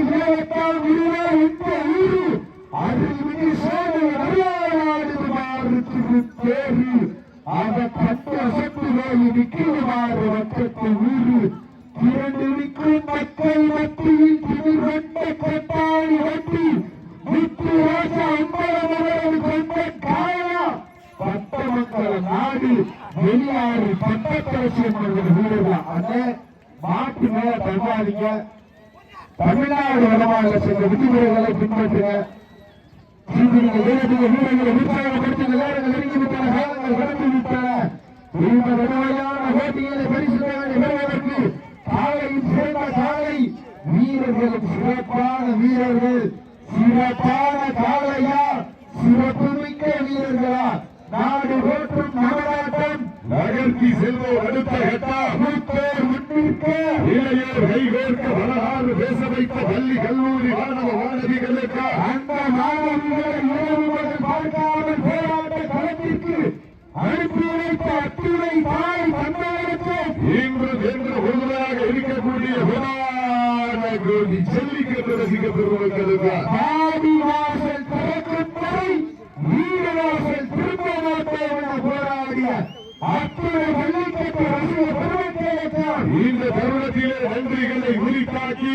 நாடு ஏவத்தால் உருவா இந்த ஊரு அருள்மிகு சோழ அருளாடு தேவி. தேரு அத கட்டு அசத்து நோய் நிற்குமாறு வட்டத்து ஊரு திரண்டு நிற்கும் மக்கள் மத்தியில் திமிர் வந்த கொட்டாளி வட்டி முத்து ரோசா அம்பலமரது கொண்ட காயா. பட்ட மக்கள் நாடு வெளியாறு பட்டத்தரசி என்கிற வீரர்கள் அண்ணே மாட்டு மேல தங்காதீங்க தமிழ்நாடு வளமாக சென்ற விதிமுறைகளை சீக்கிரம் வீரர்கள் வீரர்களை உற்சாகப்படுத்துங்க நேரங்கள் நெருங்கி விட்டன காலங்கள் கடந்து விட்டன இந்த வலுவையான போட்டிகளை பரிசுகளை பெறுவதற்கு காலையில் சிறந்த காலை வீரர்களும் சிறப்பான வீரர்கள் சிறப்பான காலையா சிறப்பு மிக்க வீரர்களா? நாடு ஓட்டும் நவராட்டம் நகர்த்தி செல்வோம் அடுத்த கட்டம். மூத்தோர் முன்னிற்க. இளையோர் கைகோர்க்க வைத்த பள்ளி கல்லூரி மாணவ மாணவிகளுக்கு அந்த மாணவர்களை பகல் பார்க்காமல் போராட்ட களத்திற்கு அனுப்பி வைத்த அத்துணை தாய் தந்தையருக்கு இன்று என்று உறுதியாக இருக்கக்கூடிய விமான கோடி ஜல்லிக்கட்டு ரசிக பெருமக்களுக்கு ஆதி வாசல் திறக்கும் வரை வீரவாசல் திரும்ப மாட்டோம் என போராடிய அத்துணை பள்ளிக்கட்டு ரசிக இந்த தருணத்திலே நன்றிகளை உரித்தாக்கி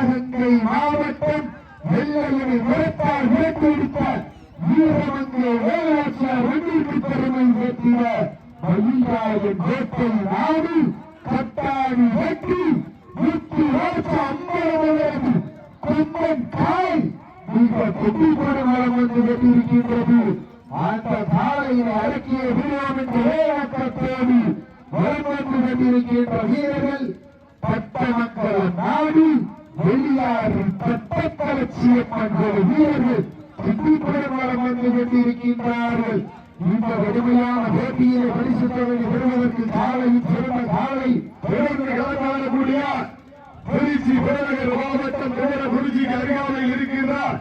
சிவகங்கை மாவட்டம் வெள்ளையனை விரட்டால் விரட்டெடுத்த வீரமங்கை வேலாட்சியார் ஒன்றிற்கு பெருமை சேர்த்திட மயிலாயன் வேட்டை நாடு கட்டாணி வெற்றி முத்து ரோச்ச அம்பலமலரது கொம்பன் காய் மிக கொட்டி மரம் வந்து வெட்டியிருக்கின்றது அந்த காலையினை அடக்கிய விடுவோம் என்ற வேலாக்கத்தோடு வரம் வந்து கொண்டிருக்கின்ற வீரர்கள் பட்டமங்கல நாடு வெளியாறு பட்டக்கலட்சியம்மன் வீரர்கள் சுற்றி வந்து கொண்டிருக்கின்றார்கள் இந்த கடுமையான போட்டியை பரிசு தொகையை பெறுவதற்கு காலையில் சிறந்த காலை தொடர்ந்து களமாடக்கூடிய திருச்சி பெருநகர் மாவட்டம் நகர அருகாமையில் இருக்கின்றார்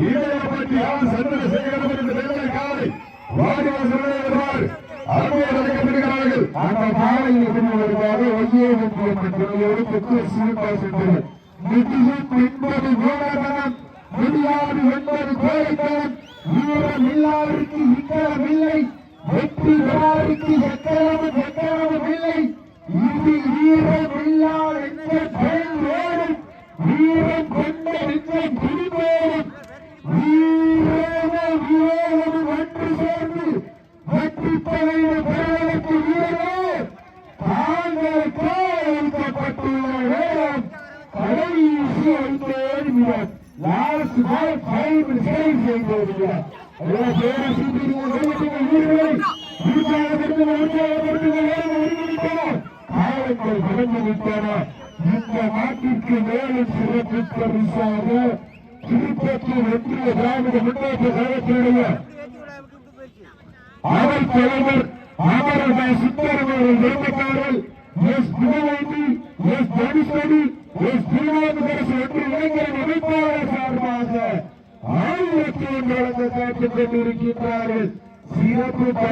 இதயப்பட்டி ஆர் சந்திரசேகரம் என்ற வெள்ளை காலை வாடிவாசல் அனுபவம் அந்த காலையில் பெறுவதற்காக ஒய்யே வெற்றிய மற்றவர்களோடு நிதியம் என்பது மூலதனம் முடியாது என்பது கோரித்தனம் வீரம் இல்லாருக்கு இக்கலம் இல்லை வெற்றி பெறாருக்கு எக்கலமும் எக்கலமும் இல்லை இது வீரம் கடைசி ஐந்து நிமிடம் லாஸ்ட் பால் ஃபைவ் சேவ் செய்திருக்கிறார் எல்லாம் பேரை சீட்டிங்க வீரர்களை உற்சாகப்படுத்துங்க உற்சாகப்படுத்துங்க நேரம் ஒருங்கிவிட்டன கடந்து விட்டன இந்த நாட்டிற்கு மேலும் சிறப்பு பரிசாக திருப்பத்தூர் ஒன்றிய திராவிட முன்னேற்ற கழகத்தினுடைய அவர் தலைவர் அமரக எஸ் புகழேந்தி எஸ் தனுஷடி எஸ் இளைஞர் அமைப்பாளர் சார்பாக ஆயிரத்தி ஒன்று வழங்க கொண்டிருக்கின்றார்கள் சிறப்பு பரி